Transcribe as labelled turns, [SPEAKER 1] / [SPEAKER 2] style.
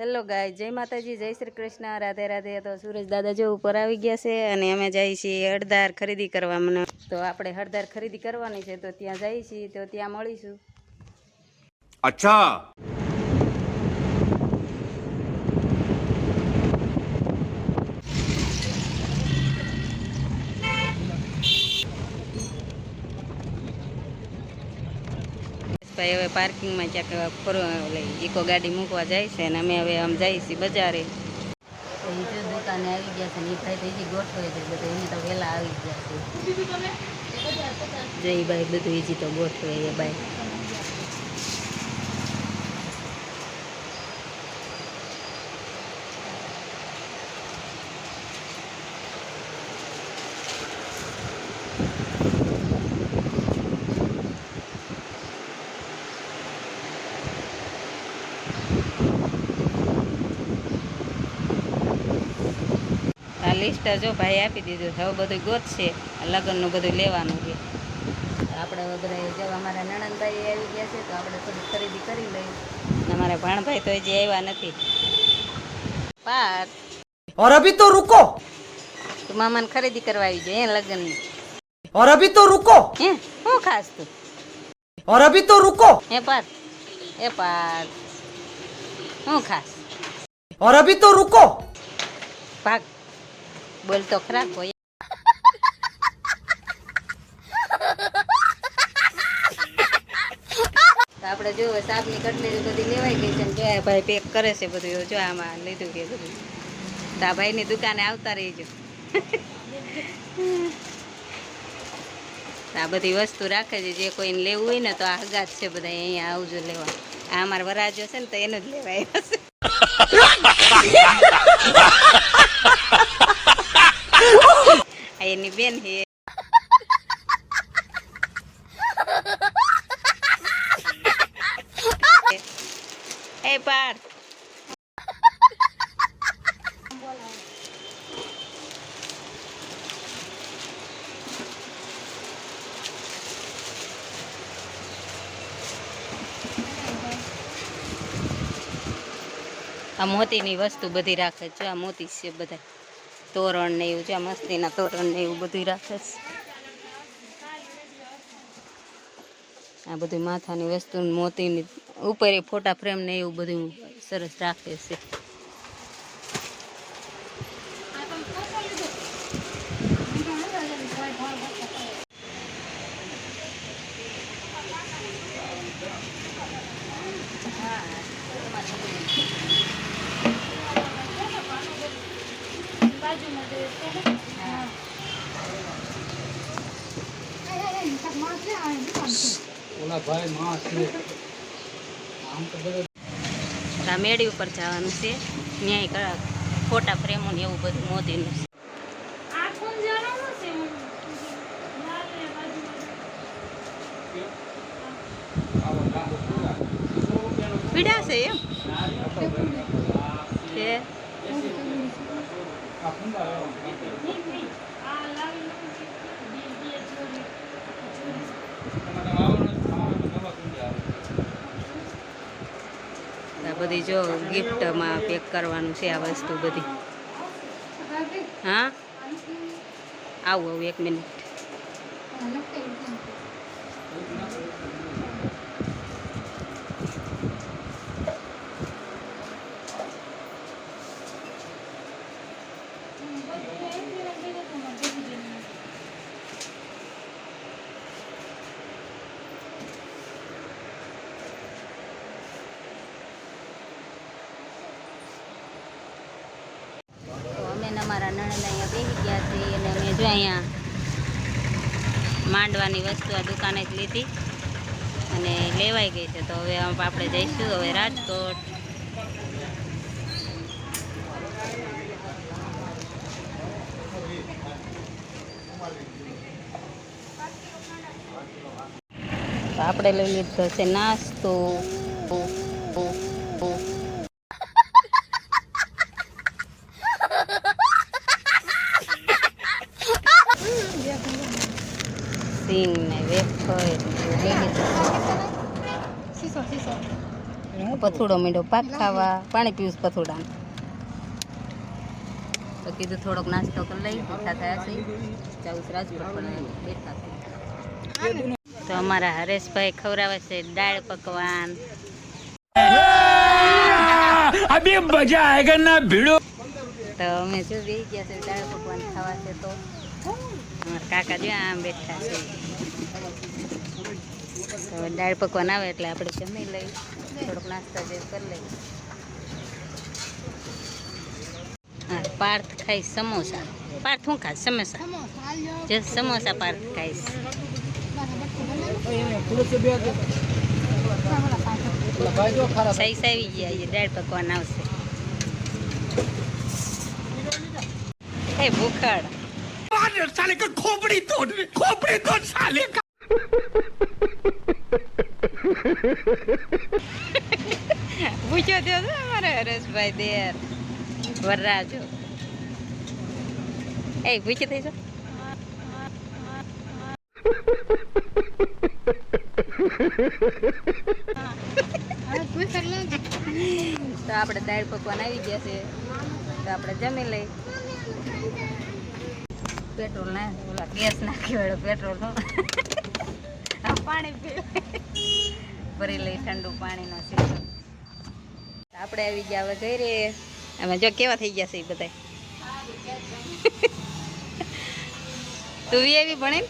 [SPEAKER 1] Hello ગાય જય માતાજી, જય શ્રી કૃષ્ણ. રાધે રાધે. તો સુરજ દાદા જો ઉપર આવી ગયા છે અને અમે જઈએ છીએ હળદાર ખરીદી કરવા મને. તો આપણે હળદાર ખરીદી કરવાની છે, તો ત્યાં જઈએ છીએ, તો ત્યાં મળીશું.
[SPEAKER 2] અચ્છા.
[SPEAKER 1] ભાઈ હવે પાર્કિંગમાં ક્યાંક ફરવા ઇકો ગાડી મૂકવા જાય છે અને અમે હવે આમ જઈએ છીએ બજારે. તો એ દુકાને આવી ગયા છે ને એ ભાઈ હજી ગોઠવે છે બધું એને તો વહેલા આવી ગયા છે. જય ભાઈ બધું હજી તો ગોઠવે એ ભાઈ. આ લિસ્ટ જો ભાઈ આપી દીધું છે હવે બધું ગોતશે આ લગ્નનું બધું લેવાનું છે આપણે હવે બધા જો અમારા નણંદભાઈ આવી ગયા છે તો આપણે થોડી ખરીદી કરી લઈએ અને અમારા ભાણભાઈ તો હજી આવ્યા નથી પાર્થ
[SPEAKER 3] और अभी तो रुको
[SPEAKER 1] તું મામાને ખરીદી કરવા આવી જાય હે લગ્નની
[SPEAKER 3] और अभी तो रुको
[SPEAKER 1] હે શું ખાસ તું
[SPEAKER 3] और अभी तो रुको
[SPEAKER 1] હે પાર્થ એ પાર્થ શું ખાસ
[SPEAKER 3] और अभी तो रुको
[SPEAKER 1] ભાગ બોલ તો ખરા કોઈ. આપણે જો સાપની કટલેરી બધી લેવાઈ ગઈ છે જો ભાઈ પેક કરે છે બધું, જો આમાં લીધું કે બધું. તો આ ભાઈની દુકાને આવતા રહીજો. આ બધી વસ્તુ રાખે છે, જે કોઈને લેવું હોય ને તો આ હગાત છે બધા અહીંયા આવજો લેવા. આ અમારા વરાજો છે ને તો એનું જ લેવાય. આવ્યા છે આ એની બેન એ આ મોતીની વસ્તુ બધી રાખે છે આ મોતી છે બધા તોરણ ને એવું છે મસ્તીના તોરણ ને એવું બધું રાખે છે. આ બધું માથાની વસ્તુ મોતીની, ઉપર એ ફોટા ફ્રેમ ને એવું બધું સરસ રાખે છે. મેળી ઉપર જવાનું છે. ન્યાય ફોટા ફ્રેમો ને એવું બધું મોદીનું છે. પીડા છે એમ? બધી જો ગિફ્ટમાં પેક કરવાનું છે આ વસ્તુ બધી. હા? આવું આવું એક મિનિટ તો અમે ને અહીંયા બેસી ગયા છે અને જો અહીંયા માંડવાની વસ્તુ આ દુકાને જ લીધી અને લેવાઈ ગઈ છે. તો હવે આપણે જઈશું, હવે રાજકોટ. આપણે લઈ લીધો છે નાસ્તો. સીન ને વેફર પથુડો મીંડો પાક ખાવા પાણી પીવું પથુડા. તો કીધું થોડોક નાસ્તો કરી લઈ બેઠા થયા છે. તો અમારા હરેશભાઈ ખવડાવે છે દાળ પકવાન.
[SPEAKER 2] મજા આયેગા
[SPEAKER 1] તો અમે જો બેસી ગયા છે દાળ પકવાન ખાવા છે તો. કાકા જો આમ બેઠા છે. તો દાળ પકવાન આવે એટલે આપણે જમી લઈ થોડોક નાસ્તા જે કરી લઈ હા, પાર્થ ખાઈશ સમોસા. પાર્થ હું ખાશ સમોસા. જે સમોસા પાર્થ ખાઈશ સહી સાવી ગયા એ દાળ પકવાન આવશે. હે, ભૂખડ.
[SPEAKER 2] साले का खोपड़ी तोड़ खोपड़ी तोड़ साले का
[SPEAKER 1] પૂછ્યો થયો છે અમારે હરેશભાઈ દેર વરરાજો એ પૂછી થઈશો તો આપણે દાળ પકવાન આવી ગયા છે તો આપણે જમી લઈ પેટ્રોલ ના ઓલા ગેસ નાખી વાળો પેટ્રોલ પાણી પી ભરી લઈ ઠંડુ પાણીનો સીઝન આપણે આવી ગયા હવે ગઈ રે અમે જો કેવા થઈ ગયા છે એ બધા તું એવી ભણે